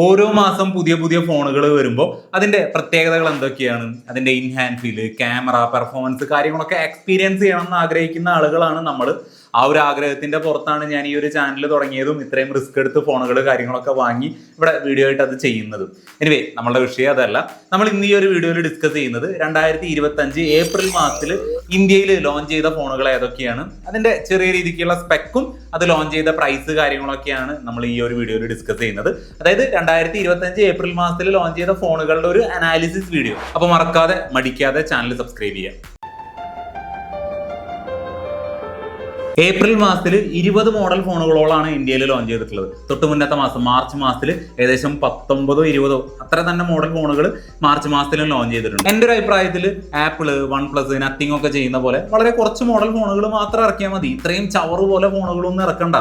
ഓരോ മാസം പുതിയ പുതിയ ഫോണുകൾ വരുമ്പോൾ അതിന്റെ പ്രത്യേകതകൾ എന്തൊക്കെയാണ്? അതിന്റെ in hand feel camera performance കാര്യങ്ങളൊക്കെ എക്സ്പീരിയൻസ് ചെയ്യണം എന്ന് ആഗ്രഹിക്കുന്ന ആളുകളാണ് നമ്മൾ ആ ഒരു ആഗ്രഹത്തിന്റെ പുറത്താണ് ഞാൻ ഈ ഒരു ചാനൽ തുടങ്ങിയതും ഇത്രയും റിസ്ക് എടുത്ത് ഫോണുകൾ കാര്യങ്ങളൊക്കെ വാങ്ങി ഇവിടെ വീഡിയോ ആയിട്ട് അത് ചെയ്യുന്നതും. എനിവേ നമ്മളുടെ വിഷയം അതല്ല. നമ്മൾ ഇന്ന് ഈ ഒരു വീഡിയോയിൽ ഡിസ്കസ് ചെയ്യുന്നത് രണ്ടായിരത്തി ഇരുപത്തി അഞ്ച് ഏപ്രിൽ മാസത്തിൽ ഇന്ത്യയിൽ ലോഞ്ച് ചെയ്ത ഫോണുകൾ ഏതൊക്കെയാണ്? അതിന്റെ ചെറിയ രീതിക്കുള്ള സ്പെക്കും അത് ലോഞ്ച് ചെയ്ത പ്രൈസ് കാര്യങ്ങളൊക്കെയാണ് നമ്മൾ ഈ ഒരു വീഡിയോയിൽ ഡിസ്കസ് ചെയ്യുന്നത്. അതായത് രണ്ടായിരത്തി ഇരുപത്തി അഞ്ച് ഏപ്രിൽ മാസത്തിൽ ലോഞ്ച് ചെയ്ത ഫോണുകളുടെ ഒരു അനാലിസിസ് വീഡിയോ അപ്പൊ മറക്കാതെ മടിക്കാതെ ചാനൽ സബ്സ്ക്രൈബ് ചെയ്യാം ഏപ്രിൽ മാസത്തിൽ ഇരുപത് മോഡൽ ഫോണുകളോളാണ് ഇന്ത്യയിൽ ലോഞ്ച് ചെയ്തിട്ടുള്ളത്. തൊട്ട് മുന്നത്തെ മാസം മാർച്ച് മാസത്തിൽ ഏകദേശം പത്തൊമ്പതോ ഇരുപതോ അത്ര തന്നെ മോഡൽ ഫോണുകൾ മാർച്ച് മാസത്തിലും ലോഞ്ച് ചെയ്തിട്ടുണ്ട്. എന്റെ ഒരു അഭിപ്രായത്തിൽ ആപ്പിൾ വൺ പ്ലസ് നത്തിങ് ഒക്കെ ചെയ്യുന്ന പോലെ വളരെ കുറച്ച് മോഡൽ ഫോണുകൾ മാത്രം ഇറക്കിയാൽ മതി. ഇത്രയും ചവറ് പോലെ ഫോണുകളൊന്നും ഇറക്കണ്ട.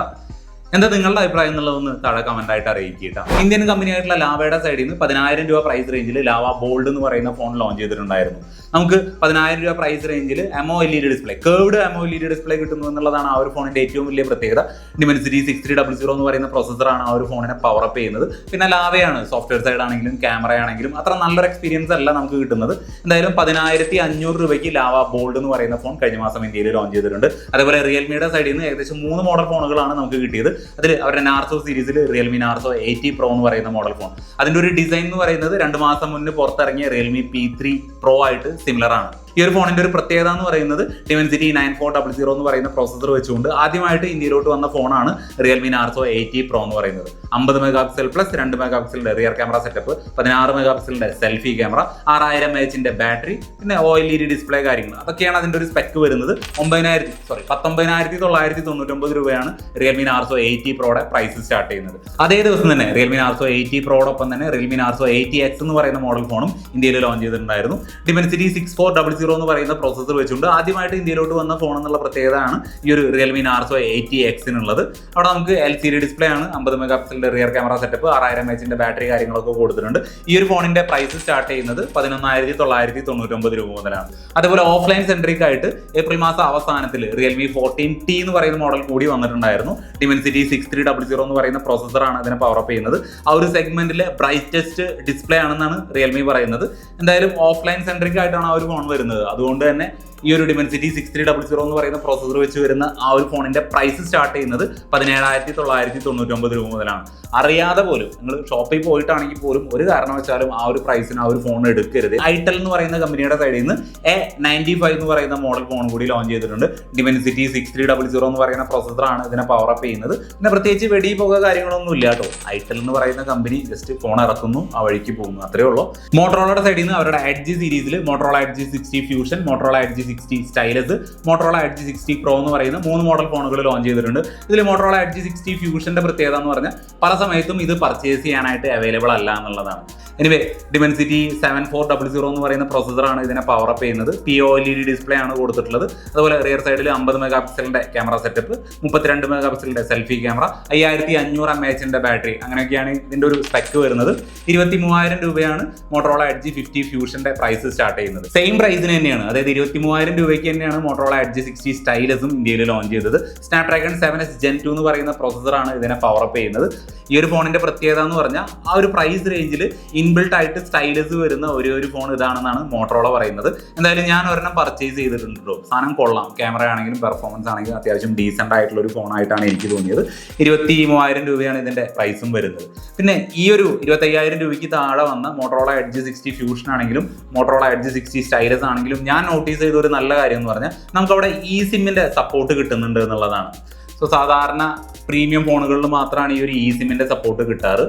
എന്താ നിങ്ങളുടെ അഭിപ്രായം എന്നുള്ളതൊന്ന് താഴെ കമന്റ് ആയിട്ട് അറിയിക്കുക ഇന്ത്യൻ കമ്പനി ആയിട്ടുള്ള ലാവയുടെ സൈഡിൽ നിന്ന് പതിനായിരം രൂപ പ്രൈസ് റേഞ്ചിൽ ലാവ ബോൾഡ് എന്ന് പറയുന്ന ഫോൺ ലോഞ്ച് ചെയ്തിട്ടുണ്ടായിരുന്നു. നമുക്ക് പതിനായിരം രൂപ പ്രൈസ് റേഞ്ചിൽ AMOLED display curved AMOLED display കിട്ടുന്നു എന്നുള്ളതാണ് ആ ഒരു ഫോണിന്റെ ഏറ്റവും വലിയ പ്രത്യേകത. Dimensity six three double zero എന്ന് പറയുന്ന പ്രോസസ്സറാണ് ആ ഒരു ഫോണിനെ പവർ അപ്പ് ചെയ്യുന്നത്. പിന്നെ ലാവയാണ് സോഫ്റ്റ്വെയർ സൈഡ് ആണെങ്കിലും ക്യാമറ ആണെങ്കിലും അത്ര നല്ലൊരു എക്സ്പീരിയൻസ് അല്ല നമുക്ക് കിട്ടുന്നത്. എന്തായാലും പതിനായിരത്തി അഞ്ഞൂറ് രൂപയ്ക്ക് ലാവ ബോൾഡ് എന്ന് പറയുന്ന ഫോൺ കഴിഞ്ഞ മാസം ഇന്ത്യയിൽ ലോഞ്ച് ചെയ്തിട്ടുണ്ട്. അതേപോലെ റിയൽമിയുടെ സൈഡിൽ നിന്ന് ഏകദേശം മൂന്ന് മോഡൽ ഫോണുകളാണ് നമുക്ക് കിട്ടിയത്. അതിൽ അവരുടെ നാർസോ സീരീസിൽ റിയൽമി നാർസോ എയ്റ്റി പ്രോ എന്ന് പറയുന്ന മോഡൽ ഫോൺ അതിന്റെ ഒരു ഡിസൈൻ എന്ന് പറയുന്നത് രണ്ട് മാസം മുന്നേ പുറത്തിറങ്ങിയ റിയൽമി പി ത്രീ പ്രോ ആയിട്ട് സിമിലർ ആണ്. ഈ ഒരു ഫോണിന്റെ ഒരു പ്രത്യേകത എന്ന് പറയുന്നത് Dimensity nine four double zero എന്ന് പറയുന്ന പ്രോസസർ വെച്ചുകൊണ്ട് ആദ്യമായിട്ട് ഇന്ത്യയിലോട്ട് വന്ന ഫോണാണ് റിയൽമി നാർസോ എയ്റ്റി പ്രോ എന്ന് പറയുന്നത്. അമ്പത് മെഗാ പിക്സൽ പ്ലസ് രണ്ട് മെഗാ പിക്സലിന്റെ റിയർ ക്യാമറ സെറ്റപ്പ് പതിനാറ് മെഗാ പിക്സലിന്റെ സെൽഫി ക്യാമറ ആറായിരം എച്ചിന്റെ ബാറ്ററി പിന്നെ O L E D display കാര്യങ്ങൾ. അതൊക്കെയാണ് അതിന്റെ ഒരു സ്പെക്ക് വരുന്നത്. ഒമ്പതിനായിരത്തി സോറി പത്തൊമ്പതിനായിരത്തി തൊള്ളായിരത്തി തൊണ്ണൂറ്റൊമ്പത് രൂപയാണ് റിയൽമി നാർസോ എയ്റ്റി പ്രോയുടെ പ്രൈസ് സ്റ്റാർട്ട് ചെയ്യുന്നത്. അതേ ദിവസം തന്നെ റിയൽമി നാർസോ എയ്റ്റി പ്രോടൊപ്പം തന്നെ റിയൽമി നാർസോ എയ്റ്റി എക്സ് എന്ന് പറയുന്ന മോഡൽ ഫോണും ഇന്ത്യയിൽ ലോഞ്ച് ചെയ്തിട്ടുണ്ടായിരുന്നു. Dimensity six four double zero എന്ന് പറയുന്ന പ്രോസസ്സർ വെച്ചുകൊണ്ട് ആദ്യമായിട്ട് ഇന്ത്യയിലോട്ട് വന്ന ഫോൺ എന്നുള്ള പ്രത്യേകതയാണ് ഈ ഒരു റിയൽമി നാർസോ എയ്റ്റി എക്സിനുള്ളത് അവിടെ നമുക്ക് എൽ സി ഡി ഡിസ്പ്ലേ ആണ് അമ്പത് മെഗാ പിക്സലിന്റെ റിയർ ക്യാമറ സെറ്റപ്പ് ആറായിരം എച്ചിന്റെ ബാറ്ററി കാര്യങ്ങളൊക്കെ കൊടുത്തിട്ടുണ്ട്. ഈ ഒരു ഫോണിന്റെ പ്രൈസ് സ്റ്റാർട്ട് ചെയ്യുന്നത് പതിനൊന്നായിരത്തി തൊള്ളായിരത്തി തൊണ്ണൂറ്റൊമ്പത് രൂപ മുതലാണ്. അതുപോലെ ഓഫ്ലൈൻ സെൻട്രിക് ആയിട്ട് ഏപ്രിൽ മാസം അവസാനത്തിൽ റിയൽമി ഫോർട്ടീൻ ടി എന്ന് പറയുന്ന മോഡൽ കൂടി വന്നിട്ടുണ്ടായിരുന്നു. Dimensity six three double zero എന്ന് പറയുന്ന പ്രോസസ്സറാണ് അതിനെ പവർ അപ്പ് ചെയ്യുന്നത്. ആ ഒരു സെഗ്മെന്റിലെ ബ്രൈറ്റസ്റ്റ് ഡിസ്പ്ലേ ആണെന്നാണ് റിയൽമി പറയുന്നത്. എന്തായാലും ഓഫ്ലൈൻ സെൻട്രിക് ആയിട്ടാണ് ആ ഒരു ഫോൺ വരുന്നത്. അതുകൊണ്ട് തന്നെ ഈ ഒരു Dimensity six three double zero എന്ന് പറയുന്ന പ്രോസസ്സർ വെച്ച് വരുന്ന ആ ഒരു ഫോണിന്റെ പ്രൈസ് സ്റ്റാർട്ട് ചെയ്യുന്നത് പതിനേഴായിരത്തി തൊള്ളായിരത്തി തൊണ്ണൂറ്റൊമ്പത് രൂപ മുതലാണ്. അറിയാതെ പോലും നിങ്ങൾ ഷോപ്പിൽ പോയിട്ടാണെങ്കിൽ പോലും ഒരു കാരണവശാലും ആ ഒരു പ്രൈസിന് ആ ഒരു ഫോൺ എടുക്കരുത്. ഐറ്റൽ എന്ന് പറയുന്ന കമ്പനിയുടെ സൈഡിൽ നിന്ന് എ നയന്റി ഫൈവ് എന്ന് പറയുന്ന മോഡൽ ഫോൺ കൂടി ലോഞ്ച് ചെയ്തിട്ടുണ്ട്. Dimensity six three double zero എന്ന് പറയുന്ന പ്രോസസ്സറാണ് ഇതിനെ പവർ അപ്പ് ചെയ്യുന്നത്. പിന്നെ പ്രത്യേകിച്ച് വെടി പോകുക കാര്യങ്ങളൊന്നും ഇല്ല കേട്ടോ. ഐറ്റൽ എന്ന് പറയുന്ന കമ്പനി ജസ്റ്റ് ഫോൺ ഇറക്കുന്നു ആ വഴിക്ക് പോകുന്നു. അത്രേ ഉള്ളൂ. മോട്ടറോളയുടെ സൈഡിൽ നിന്ന് അവരുടെ എഡ്ജി സീരീസിൽ Motorola edge sixty fusion Motorola edge sixty stylus Motorola edge sixty pro എന്ന് പറയുന്ന മൂന്ന് മോഡൽ ഫോണുകൾ ലോഞ്ച് ചെയ്തിട്ടുണ്ട്. ഇതിൽ മോട്ടറോള എഡ്ജി സിക്സ്റ്റി ഫ്യൂഷന്റെ പ്രത്യേകത എന്ന് പറഞ്ഞാൽ പല സമയത്തും ഇത് പർച്ചേസ് ചെയ്യാനായിട്ട് അവൈലബിൾ അല്ല എന്നുള്ളതാണ്. Anyway Dimensity seven four double zero എന്ന് പറയുന്ന പ്രോസസ്സറാണ് ഇതിനെ പവർ അപ്പ് ചെയ്യുന്നത്. P O L E D display ആണ് കൊടുത്തിട്ടുള്ളത്. അതുപോലെ റിയർ സൈഡിൽ അമ്പത് മെഗാ പിക്സലിന്റെ ക്യാമറ സെറ്റപ്പ് മുപ്പത്തിരണ്ട് മെഗാ പിക്സലിന്റെ സെൽഫി ക്യാമറ അയ്യായിരത്തി അഞ്ഞൂറ് എം എച്ചിന്റെ ബാറ്ററി അങ്ങനെയൊക്കെയാണ് ഇതിന്റെ ഒരു സ്പെക്ക് വരുന്നത്. ഇരുപത്തി മൂവായിരം രൂപയാണ് മോട്ടറോള എഡ്ജി ഫിഫ്റ്റി ഫ്യൂഷന്റെ പ്രൈസ് സ്റ്റാർട്ട് ചെയ്യുന്നത്. സെയിം പ്രൈസിന് തന്നെയാണ്. അതായത് ഇരുപത്തി മൂവായിരം രൂപയ്ക്ക് തന്നെയാണ് മോട്ടറോള എഡ്ജി സിക്സ്റ്റി സ്റ്റൈലസും ഇന്ത്യയിൽ ലോഞ്ച് ചെയ്തത്. Snapdragon seven S gen two എന്ന് പറയുന്ന പ്രോസസ്സറാണ് ഇതിനെ പവറപ്പ് ചെയ്യുന്നത്. ഈ ഒരു ഫോണിന്റെ പ്രത്യേകത എന്ന് പറഞ്ഞാൽ ആ ഒരു പ്രൈസ് റേഞ്ചിൽ ഇൻബിൽട്ട് ആയിട്ട് സ്റ്റൈലസ് വരുന്ന ഒരു ഒരു ഫോൺ ഇതാണെന്നാണ് മോട്ടറോള പറയുന്നത്. എന്തായാലും ഞാൻ ഒരെണ്ണം പർച്ചേസ് ചെയ്തിട്ടുണ്ട് സാധനം കൊള്ളാം. ക്യാമറ ആണെങ്കിലും പെർഫോമൻസ് ആണെങ്കിലും അത്യാവശ്യം ഡീസെന്റ് ആയിട്ടുള്ള ഒരു ഫോണായിട്ടാണ് എനിക്ക് തോന്നിയത്. ഇരുപത്തി മൂവായിരം രൂപയാണ് ഇതിന്റെ പ്രൈസും വരുന്നത്. പിന്നെ ഈ ഒരു ഇരുപത്തയ്യായിരം രൂപയ്ക്ക് താഴെ വന്ന മോട്ടറോള എഡ്ജ് സിക്സ്റ്റി ഫ്യൂഷൻ ആണെങ്കിലും മോട്ടറോള എഡ്ജ് സിക്സ്റ്റി സ്റ്റൈലസ് ആണെങ്കിലും ഞാൻ നോട്ടീസ് ചെയ്ത ഒരു നല്ല കാര്യം എന്ന് പറഞ്ഞാൽ നമുക്ക് അവിടെ ഇ സിമ്മിന്റെ സപ്പോർട്ട് കിട്ടുന്നുണ്ട് എന്നുള്ളതാണ്. സോ സാധാരണ പ്രീമിയം ഫോണുകളിൽ മാത്രമാണ് ഈ ഒരു ഇ സിമ്മിന്റെ സപ്പോർട്ട് കിട്ടാറ്.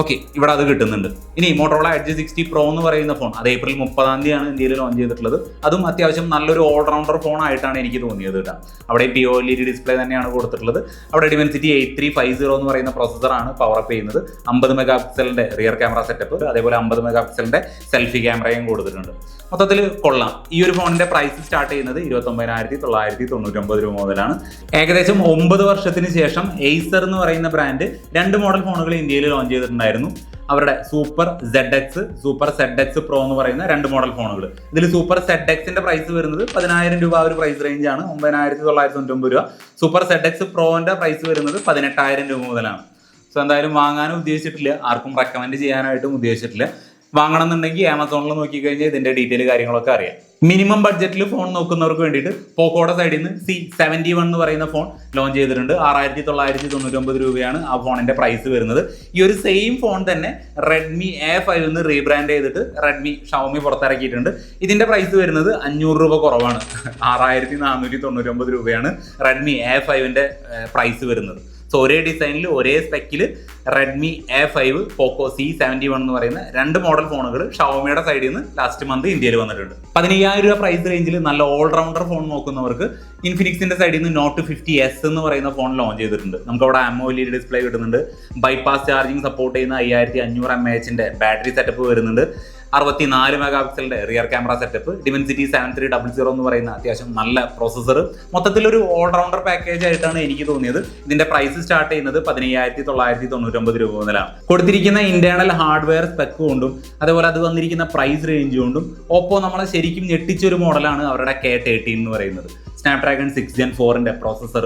ഓക്കെ ഇവിടെ അത് കിട്ടുന്നുണ്ട്. ഇനി മോട്ടോറോള എഡ്ജ് സിക്സ്റ്റി പ്രോ എന്ന് പറയുന്ന ഫോൺ അത് ഏപ്രിൽ മുപ്പതാം തീയതിയാണ് ഇന്ത്യയിൽ ലോഞ്ച് ചെയ്തിട്ടുള്ളത്. അതും അത്യാവശ്യം നല്ലൊരു ഓൾറൗണ്ടർ ഫോൺ ആയിട്ടാണ് എനിക്ക് തോന്നിയത് കേട്ടോ. അവിടെ P O L E D display തന്നെയാണ് കൊടുത്തിട്ടുള്ളത്. അവിടെ Dimensity eight three five zero എന്ന് പറയുന്ന പ്രോസസ്സറാണ് പവർ അപ്പ് ചെയ്യുന്നത്. അമ്പത് മെഗാ പിക്സലിന്റെ റിയർ ക്യാമറ സെറ്റപ്പ് അതേപോലെ അമ്പത് മെഗാ പിക്സലിന്റെ സെൽഫി ക്യാമറയും കൊടുത്തിട്ടുണ്ട്. മൊത്തത്തിൽ കൊള്ളാം. ഈ ഒരു ഫോണിന്റെ പ്രൈസ് സ്റ്റാർട്ട് ചെയ്യുന്നത് ഇരുപത്തൊമ്പതിനായിരത്തി തൊള്ളായിരത്തി തൊണ്ണൂറ്റൊമ്പത് രൂപ മുതലാണ്. ഏകദേശം ഒമ്പത് വർഷത്തിന് ശേഷം എയ്സർ എന്ന് പറയുന്ന ബ്രാൻഡ് രണ്ട് മോഡൽ ഫോണുകൾ ഇന്ത്യയിൽ ലോഞ്ച് ചെയ്തിട്ടുണ്ടായിരുന്നു അവരുടെ super Z X super Z X pro എന്ന് പറയുന്ന രണ്ട് മോഡൽ ഫോണുകൾ ഇതിൽ സൂപ്പർ സെഡ് എക്സിന്റെ പ്രൈസ് വരുന്നത് പതിനായിരം രൂപ ഒരു പ്രൈസ് റേഞ്ച് ആണ്. ഒമ്പതിനായിരത്തി തൊള്ളായിരത്തി തൊണ്ണൂറ്റൊമ്പത് രൂപ. സൂപ്പർ സെഡ് എക്സ് പ്രോന്റെ പ്രൈസ് വരുന്നത് പതിനെട്ടായിരം രൂപ മുതലാണ്. സോ എന്തായാലും വാങ്ങാനും ഉദ്ദേശിച്ചിട്ടില്ല. ആർക്കും റെക്കമെൻഡ് ചെയ്യാനായിട്ടും ഉദ്ദേശിച്ചിട്ടില്ല. വാങ്ങണം എന്നുണ്ടെങ്കിൽ ആമസോണിൽ നോക്കിക്കഴിഞ്ഞാൽ ഇതിന്റെ ഡീറ്റെയിൽ കാര്യങ്ങളൊക്കെ അറിയാം. മിനിമം ബഡ്ജറ്റിൽ ഫോൺ നോക്കുന്നവർക്ക് വേണ്ടിയിട്ട് പോക്കോടെ സൈഡിൽ നിന്ന് സി സെവന്റി വൺ എന്ന് പറയുന്ന ഫോൺ ലോഞ്ച് ചെയ്തിട്ടുണ്ട്. ആറായിരത്തി തൊള്ളായിരത്തി തൊണ്ണൂറ്റൊമ്പത് രൂപയാണ് ആ ഫോണിന്റെ പ്രൈസ് വരുന്നത്. ഈ ഒരു സെയിം ഫോൺ തന്നെ റെഡ്മി എ ഫൈവ് നിന്ന് റീബ്രാൻഡ് ചെയ്തിട്ട് റെഡ്മി ഷവമി പുറത്തിറക്കിയിട്ടുണ്ട്. ഇതിന്റെ പ്രൈസ് വരുന്നത് അഞ്ഞൂറ് രൂപ കുറവാണ്. ആറായിരത്തി നാനൂറ്റി തൊണ്ണൂറ്റൊമ്പത് രൂപയാണ് റെഡ്മി എ ഫൈവിന്റെ പ്രൈസ് വരുന്നത്. സോ ഒരേ ഡിസൈനിൽ ഒരേ സ്പെക്കിൽ Redmi A five Poco C seventy one എന്ന് പറയുന്ന രണ്ട് മോഡൽ ഫോണുകൾ ഷവോമിയുടെ സൈഡിൽ നിന്ന് ലാസ്റ്റ് മന്ത് ഇന്ത്യയിൽ വന്നിട്ടുണ്ട്. പതിനയ്യായിരം രൂപ പ്രൈസ് റേഞ്ചിൽ നല്ല ഓൾറൗണ്ടർ ഫോൺ നോക്കുന്നവർക്ക് ഇൻഫിനിക്സിന്റെ സൈഡിൽ നിന്ന് നോട്ട് ഫിഫ്റ്റി എസ് എന്ന് പറയുന്ന ഫോൺ ലോഞ്ച് ചെയ്തിട്ടുണ്ട്. നമുക്ക് അവിടെ അമോലി ഡിസ്പ്ലേ കിട്ടുന്നുണ്ട്. ബൈപ്പാസ് ചാർജിങ് സപ്പോർട്ട് ചെയ്യുന്ന അയ്യായിരത്തി അഞ്ഞൂറ് എം എച്ചിന്റെ ബാറ്ററി സെറ്റപ്പ് വരുന്നുണ്ട്. അറുപത്തിനാല് mega പിക്സലിന്റെ rear camera setup Dimensity seven three double zero എന്ന് പറയുന്ന അത്യാവശ്യം നല്ല പ്രോസസ്സർ മൊത്തത്തിൽ ഒരു ഓൾറൗണ്ടർ പാക്കേജ് ആയിട്ടാണ് എനിക്ക് തോന്നിയത്. ഇതിന്റെ പ്രൈസ് സ്റ്റാർട്ട് ചെയ്യുന്നത് പതിനയ്യായിരത്തി തൊള്ളായിരത്തി തൊണ്ണൂറ്റൊമ്പത് രൂപ മുതലാണ്. കൊടുത്തിരിക്കുന്ന ഇന്റേണൽ ഹാർഡ്വെയർ സ്പെക്ക് കൊണ്ടും അതുപോലെ അത് വന്നിരിക്കുന്ന പ്രൈസ് റേഞ്ച് കൊണ്ടും ഓപ്പോ നമ്മളെ ശരിക്കും ഞെട്ടിച്ചൊരു മോഡലാണ് അവരുടെ കെ തേർട്ടീൻ എന്ന് പറയുന്നത്. സ്നാപ്ഡ്രാഗൺ സിക്സ് ജെൻ ഫോറിന്റെ പ്രോസസ്സർ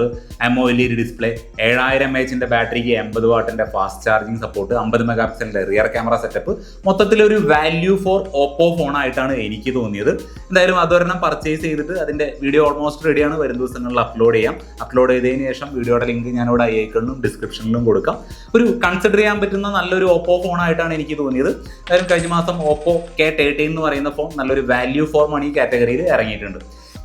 ഇ ഡിസ്പ്ലേ ഏഴായിരം എച്ചിന്റെ ബാറ്ററിക്ക് എൺപത് വാട്ടിന്റെ ഫാസ്റ്റ് ചാർജിങ് സപ്പോർട്ട് അമ്പത് മെഗാ പിക്സലിന്റെ റിയർ ക്യാമറ സെറ്റപ്പ് മൊത്തത്തിൽ ഒരു വാല്യൂ ഫോർ ഓപ്പോ ഫോൺ ആയിട്ടാണ് എനിക്ക് തോന്നിയത്. എന്തായാലും അതൊരെണ്ണം പർച്ചേസ് ചെയ്തിട്ട് അതിന്റെ വീഡിയോ ഓൾമോസ്റ്റ് റെഡിയാണ് വരും ദിവസങ്ങളിൽ അപ്ലോഡ് ചെയ്യാം. അപ്ലോഡ് ചെയ്തതിന് ശേഷം വീഡിയോയുടെ ലിങ്ക് ഞാനിവിടെ ഐക്കണിലും ഡിസ്ക്രിപ്ഷനിലും കൊടുക്കാം. ഒരു കൺസിഡർ ചെയ്യാൻ പറ്റുന്ന നല്ലൊരു ഓപ്പോ ഫോൺ ആയിട്ടാണ് എനിക്ക് തോന്നിയത്. എന്തായാലും കഴിഞ്ഞ മാസം ഓപ്പോ കെ തേർട്ടീൻ എന്ന് പറയുന്ന ഫോൺ നല്ലൊരു വാല്യൂ ഫോർ മണി കാറ്റഗറിയിൽ ഇറങ്ങിയിട്ടുണ്ട്.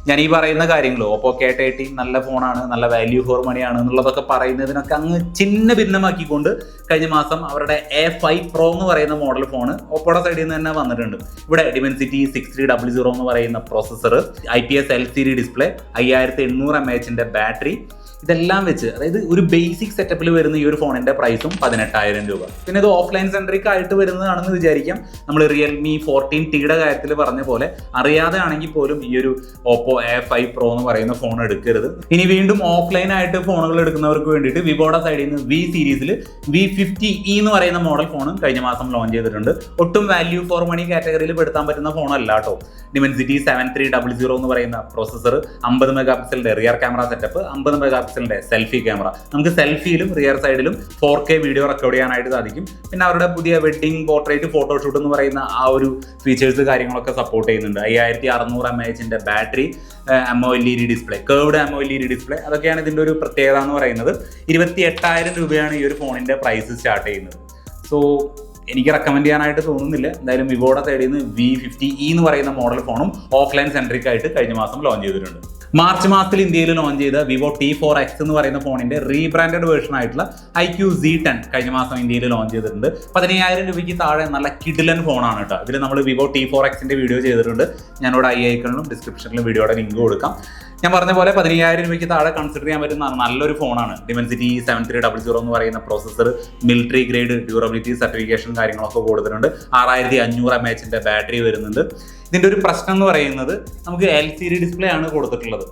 ഞാൻ ഈ പറയുന്ന കാര്യങ്ങൾ ഓപ്പോ കെ തേർട്ടി നല്ല ഫോണാണ് നല്ല വാല്യൂ ഫോർ മണിയാണ് എന്നുള്ളതൊക്കെ പറയുന്നതിനൊക്കെ അങ്ങ് ചിന്ന ഭിന്നമാക്കിക്കൊണ്ട് കഴിഞ്ഞ മാസം അവരുടെ എ ഫൈവ് പ്രോ എന്ന് പറയുന്ന മോഡൽ ഫോണ് ഓപ്പോയുടെ സൈഡിൽ നിന്ന് തന്നെ വന്നിട്ടുണ്ട്. ഇവിടെ Dimensity six three double zero എന്ന് പറയുന്ന processor I P S L C D display അയ്യായിരത്തി എണ്ണൂറ് എം എച്ചിന്റെ ബാറ്ററി ഇതെല്ലാം വെച്ച് അതായത് ഒരു ബേസിക് സെറ്റപ്പിൽ വരുന്ന ഈ ഒരു ഫോണിന്റെ പ്രൈസും പതിനെട്ടായിരം രൂപ. പിന്നെ ഇത് ഓഫ്ലൈൻ സെൻട്രിക് ആയിട്ട് വരുന്നതാണെന്ന് വിചാരിക്കാം. നമ്മൾ റിയൽമി ഫോർട്ടീൻ ടിയുടെ കാര്യത്തിൽ പറഞ്ഞ പോലെ അറിയാതെ ആണെങ്കിൽ പോലും ഈ ഒരു ഓപ്പോ എ ഫൈവ് പ്രോ എന്ന് പറയുന്ന ഫോൺ എടുക്കരുത്. ഇനി വീണ്ടും ഓഫ്ലൈൻ ആയിട്ട് ഫോണുകൾ എടുക്കുന്നവർക്ക് വേണ്ടിയിട്ട് വിവോയുടെ സൈഡിൽ നിന്ന് വി സീരീസിൽ വി ഫിഫ്റ്റി ഇ എന്ന് പറയുന്ന മോഡൽ ഫോണും കഴിഞ്ഞ മാസം ലോഞ്ച് ചെയ്തിട്ടുണ്ട്. ഒട്ടും വാല്യൂ ഫോർ മണി കാറ്റഗറിയിൽ പെടുത്താൻ പറ്റുന്ന ഫോണല്ല കേട്ടോ Dimensity seven three double zero എന്ന് പറയുന്ന പ്രോസസ്സർ അമ്പത് മെഗാ പിക്സലിന്റെ റിയർ ക്യാമറ സെറ്റപ്പ് അമ്പത് മെഗാ പിക്സലിന്റെ സെൽഫി ക്യാമറ നമുക്ക് സെൽഫിയിലും റിയർ സൈഡിലും ഫോർ കെ വീഡിയോ റെക്കോർഡ് ചെയ്യാനായിട്ട് സാധിക്കും. പിന്നെ അവരുടെ പുതിയ വെഡിങ് പോർട്രേറ്റ് ഫോട്ടോഷൂട്ട് എന്ന് പറയുന്ന ആ ഒരു ഫീച്ചേഴ്സ് കാര്യങ്ങളൊക്കെ സപ്പോർട്ട് ചെയ്യുന്നുണ്ട്. അയ്യായിരത്തി അറുന്നൂറ് M എച്ചിന്റെ battery AMOLED display curved AMOLED display അതൊക്കെയാണ് ഇതിന്റെ ഒരു പ്രത്യേകത എന്ന് പറയുന്നത്. ഇരുപത്തി എട്ടായിരം രൂപയാണ് ഈ ഒരു ഫോണിന്റെ പ്രൈസ് സ്റ്റാർട്ട് ചെയ്യുന്നത്. സോ എനിക്ക് റെക്കമെൻഡ് ചെയ്യാനായിട്ട് തോന്നുന്നില്ല. എന്തായാലും വിവോടെ തേടിയിൽ നിന്ന് വി ഫിഫ്റ്റി ഇ എന്ന് പറയുന്ന മോഡൽ ഫോണും ഓഫ്ലൈൻ സെൻട്രിക് ആയിട്ട് കഴിഞ്ഞ മാസം ലോഞ്ച് ചെയ്തിട്ടുണ്ട്. മാർച്ച് മാസത്തിൽ ഇന്ത്യയിൽ ലോഞ്ച് ചെയ്ത വിവോ ടി ഫോർ എക്സ് എന്ന് പറയുന്ന ഫോണിന്റെ റീബ്രാൻഡഡ് വേർഷൻ ആയിട്ടുള്ള ഐ ക്യു സി ടെൻ കഴിഞ്ഞ മാസം ഇന്ത്യയിൽ ലോഞ്ച് ചെയ്തിട്ടുണ്ട്. പതിനയ്യായിരം രൂപയ്ക്ക് താഴെ നല്ല കിഡിലൻ ഫോണാണ് കേട്ടോ. ഇതിൽ നമ്മൾ വിവോ ടി ഫോർ എക്സിന്റെ വീഡിയോ ചെയ്തിട്ടുണ്ട്. ഞാനിവിടെ ഐ ഐക്കണിലും ഡിസ്ക്രിപ്ഷനിലും വീഡിയോയുടെ ലിങ്ക് കൊടുക്കാം. ഞാൻ പറഞ്ഞ പോലെ പതിനയ്യായിരം രൂപയ്ക്ക് താഴെ കൺസിഡർ ചെയ്യാൻ പറ്റുന്ന നല്ലൊരു ഫോണാണ് Dimensity seven three double zero എന്ന് പറയുന്ന processor military grade durability certification കാര്യങ്ങളൊക്കെ കൊടുത്തിട്ടുണ്ട് ആറായിരത്തി അഞ്ഞൂറ് എം എച്ചിന്റെ ബാറ്ററി വരുന്നുണ്ട്. ഇതിന്റെ ഒരു പ്രശ്നം എന്ന് പറയുന്നത് നമുക്ക് എൽ സി ഡി ഡിസ്പ്ലേ ആണ് കൊടുത്തിട്ടുള്ളത്.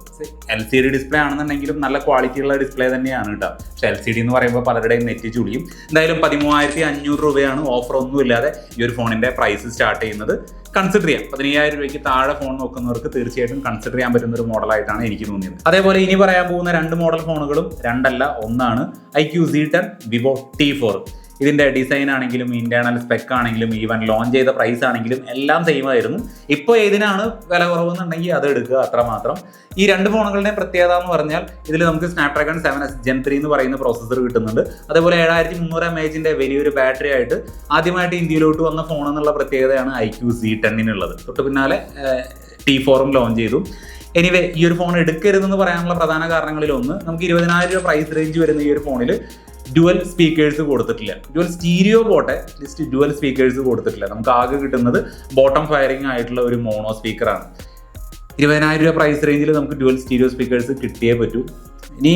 എൽ സി ഡി ഡിസ്പ്ലേ ആണെന്നുണ്ടെങ്കിലും നല്ല ക്വാളിറ്റി ഉള്ള ഡിസ്പ്ലേ തന്നെയാണ് കേട്ടോ പക്ഷെ എൽ സി ഡി എന്ന് പറയുമ്പോൾ പലരുടെയും നെറ്റ് ചുളിയും. എന്തായാലും പതിമൂവായിരത്തി അഞ്ഞൂറ് രൂപയാണ് ഓഫർ ഒന്നുമില്ലാതെ ഈ ഒരു ഫോണിന്റെ പ്രൈസ് സ്റ്റാർട്ട് ചെയ്യുന്നത്. കൺസിഡർ ചെയ്യാം. പതിനയ്യായിരം രൂപയ്ക്ക് താഴെ ഫോൺ നോക്കുന്നവർക്ക് തീർച്ചയായിട്ടും കൺസിഡർ ചെയ്യാൻ പറ്റുന്ന ഒരു മോഡലായിട്ടാണ് എനിക്ക് തോന്നിയത്. അതേപോലെ ഇനി പറയാൻ പോകുന്ന രണ്ട് മോഡൽ ഫോണുകളും രണ്ടല്ല ഒന്നാണ് iQOO C ten Vivo T four ഇതിന്റെ ഡിസൈൻ ആണെങ്കിലും ഇന്റേണൽ സ്പെക്ക് ആണെങ്കിലും ഈവൻ ലോഞ്ച് ചെയ്ത പ്രൈസ് ആണെങ്കിലും എല്ലാം സെയിം ആയിരുന്നു. ഇപ്പോൾ ഏതിനാണ് വില കുറവെന്നുണ്ടെങ്കിൽ അത് എടുക്കുക അത്രമാത്രം ഈ രണ്ട് ഫോണുകളുടെയും പ്രത്യേകത എന്ന് പറഞ്ഞാൽ ഇതിൽ നമുക്ക് Snapdragon seven S gen three എന്ന് പറയുന്ന പ്രോസസ്സർ കിട്ടുന്നുണ്ട്. അതേപോലെ ഏഴായിരത്തി മുന്നൂറ് എം എച്ചിന്റെ വലിയൊരു ബാറ്ററി ആയിട്ട് ആദ്യമായിട്ട് ഇന്ത്യയിലോട്ട് വന്ന ഫോൺ എന്നുള്ള പ്രത്യേകതയാണ് ഐ ക്യു സി ടെന്നിനുള്ളത്. തൊട്ട് പിന്നാലെ ടി ഫോറും ലോഞ്ച് ചെയ്തു. എനിവേ ഈ ഒരു ഫോൺ എടുക്കരുതെന്ന് പറയാനുള്ള പ്രധാന കാരണങ്ങളിൽ ഒന്ന് നമുക്ക് ഇരുപതിനായിരം രൂപ പ്രൈസ് റേഞ്ച് വരുന്ന ഈ ഒരു ഫോണിൽ ഡുവൽ സ്പീക്കേഴ്സ് കൊടുത്തിട്ടില്ല. ഡുവൽ സ്റ്റീരിയോ പോട്ടെ ലിസ്റ്റ് ഡ്യുവൽ സ്പീക്കേഴ്സ് കൊടുത്തിട്ടില്ല. നമുക്ക് ആകെ കിട്ടുന്നത് ബോട്ടം ഫയറിംഗ് ആയിട്ടുള്ള ഒരു മോണോ സ്പീക്കറാണ് ഇരുപതിനായിരം രൂപ പ്രൈസ് റേഞ്ചിൽ നമുക്ക് ഡ്യുവൽ സ്റ്റീരിയോ സ്പീക്കേഴ്സ് കിട്ടിയേ പറ്റൂ. ഇനി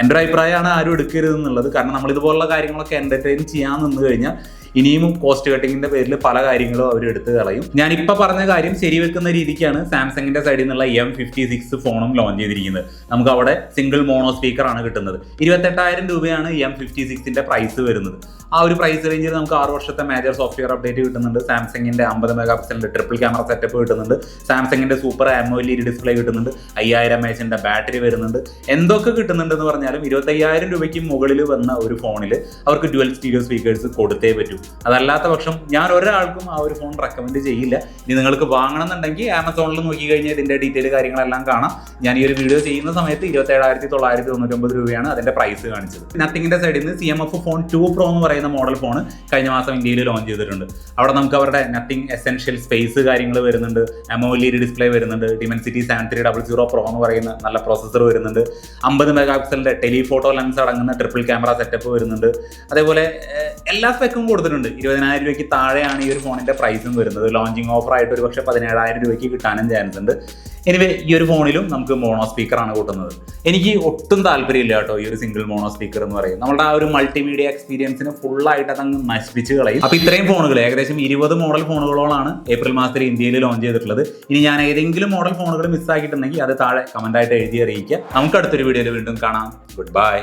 എന്റെ ഒരു അഭിപ്രായമാണ് ആരും എടുക്കരുത് എന്നുള്ളത് കാരണം നമ്മൾ ഇതുപോലുള്ള കാര്യങ്ങളൊക്കെ എന്റർടൈൻ ചെയ്യാൻ നിന്ന് കഴിഞ്ഞാൽ ഇനിയും കോസ്റ്റ് കട്ടിങ്ങിന്റെ പേരിൽ പല കാര്യങ്ങളും അവർ എടുത്ത് കളയും. ഞാൻ ഇപ്പൊ പറഞ്ഞ കാര്യം ശരിവെക്കുന്ന രീതിക്കാണ് സാംസങ്ങിന്റെ സൈഡിൽ നിന്നുള്ള എം ഫിഫ്റ്റി സിക്സ് ഫോണും ലോഞ്ച് ചെയ്തിരിക്കുന്നത്. നമുക്ക് അവിടെ സിംഗിൾ മോണോ സ്പീക്കർ ആണ് കിട്ടുന്നത്. ഇരുപത്തെട്ടായിരം രൂപയാണ് എം ഫിഫ്റ്റി സിക്സിന്റെ പ്രൈസ് വരുന്നത്. ആ ഒരു പ്രൈസ് റേഞ്ചിൽ നമുക്ക് ആറ് വർഷത്തെ മേജർ സോഫ്റ്റ്വെയർ അപ്ഡേറ്റ് കിട്ടുന്നുണ്ട്. സാംസങ്ങിന്റെ അമ്പത് മെഗാ പിക്സലിന്റെ ട്രിപ്പിൾ ക്യാമറ സെറ്റപ്പ് കിട്ടുന്നുണ്ട്. സാംസങ്ങിന്റെ സൂപ്പർ ആമോലി ഡിസ്പ്ലേ കിട്ടുന്നുണ്ട്. അയ്യായിരം എച്ചിന്റെ ബാറ്ററി വരുന്നുണ്ട്. എന്തൊക്കെ കിട്ടുന്നുണ്ടെന്ന് പറഞ്ഞാലും ഇരുപത്തയ്യായിരം രൂപയ്ക്ക് മുകളിൽ വന്ന ഒരു ഫോണിൽ അവർക്ക് ഡ്യുവൽ സ്റ്റീരിയോ സ്പീക്കേഴ്സ് കൊടുത്തേ പറ്റൂ. അതല്ലാത്ത പക്ഷം ഞാൻ ഒരാൾക്കും ആ ഒരു ഫോൺ റെക്കമെൻഡ് ചെയ്യില്ല. ഇനി നിങ്ങൾക്ക് വാങ്ങണമെന്നുണ്ടെങ്കിൽ ആമസോണിൽ നോക്കി കഴിഞ്ഞാൽ ഇതിന്റെ ഡീറ്റെയിൽ കാര്യങ്ങളെല്ലാം കാണാം. ഞാൻ ഈ ഒരു വീഡിയോ ചെയ്യുന്ന സമയത്ത് ഇരുപത്തേഴായിരത്തി തൊള്ളായിരത്തി തൊണ്ണൂറ്റൊമ്പത് രൂപയാണ് അതിന്റെ പ്രൈസ് കാണിച്ചത്. നത്തിങ്ങിന്റെ സൈഡിൽ നിന്ന് C M F phone two pro എന്ന് പറയുന്ന മോഡൽ ഫോൺ കഴിഞ്ഞ മാസം ഇന്ത്യയിൽ ലോഞ്ച് ചെയ്തിട്ടുണ്ട്. അവിടെ നമുക്ക് അവരുടെ നത്തിങ് എസെൻഷ്യൽ സ്പേസ് കാര്യങ്ങൾ വരുന്നുണ്ട്. എമോലിയർ ഡിസ്പ്ലേ വരുന്നുണ്ട്. Dimensity seven three double zero pro എന്ന് പറയുന്ന നല്ല പ്രോസസ്സർ വരുന്നുണ്ട്. അമ്പത് മെഗാ പിക്സലിന്റെ ടെലിഫോട്ടോ ലെൻസ് അടങ്ങുന്ന ട്രിപ്പിൾ ക്യാമറ സെറ്റപ്പ് വരുന്നുണ്ട്. അതേപോലെ എല്ലാ സ്പെക്കും കൊടുത്തിട്ടുണ്ട്. ഇരുപതിനായിരം രൂപയ്ക്ക് താഴെയാണ് ഈ ഒരു ഫോണിന്റെ പ്രൈസും വരുന്നത്. ലോഞ്ചിങ് ഓഫർ ആയിട്ട് ഒരു പക്ഷേ പതിനേഴായിരം രൂപയ്ക്ക് കിട്ടാനും ചാൻസ് ഉണ്ട്. എനിവേ ഈ ഒരു ഫോണിലും നമുക്ക് മോണോ സ്പീക്കറാണ് കൂട്ടുന്നത്. എനിക്ക് ഒട്ടും താല്പര്യമില്ല കേട്ടോ ഈ ഒരു സിംഗിൾ മോണോ സ്പീക്കർ എന്ന് പറയും നമ്മുടെ ആ ഒരു മൾട്ടിമീഡിയ എക്സ്പീരിയൻസിന് ഫുള്ളായിട്ട് അതങ്ങ് നശിപ്പിച്ച് കളയും. അപ്പോൾ ഇത്രയും ഫോണുകൾ ഏകദേശം ഇരുപത് മോഡൽ ഫോണുകളോളാണ് ഏപ്രിൽ മാസത്തിൽ ഇന്ത്യയിൽ ലോഞ്ച് ചെയ്തിട്ടുള്ളത്. ഇനി ഞാൻ ഏതെങ്കിലും മോഡൽ ഫോണുകൾ മിസ്സാക്കിയിട്ടുണ്ടെങ്കിൽ അത് താഴെ കമന്റ് ആയിട്ട് എഴുതി അറിയിക്കുക. നമുക്ക് അടുത്തൊരു വീഡിയോയിൽ വീണ്ടും കാണാം. Good bye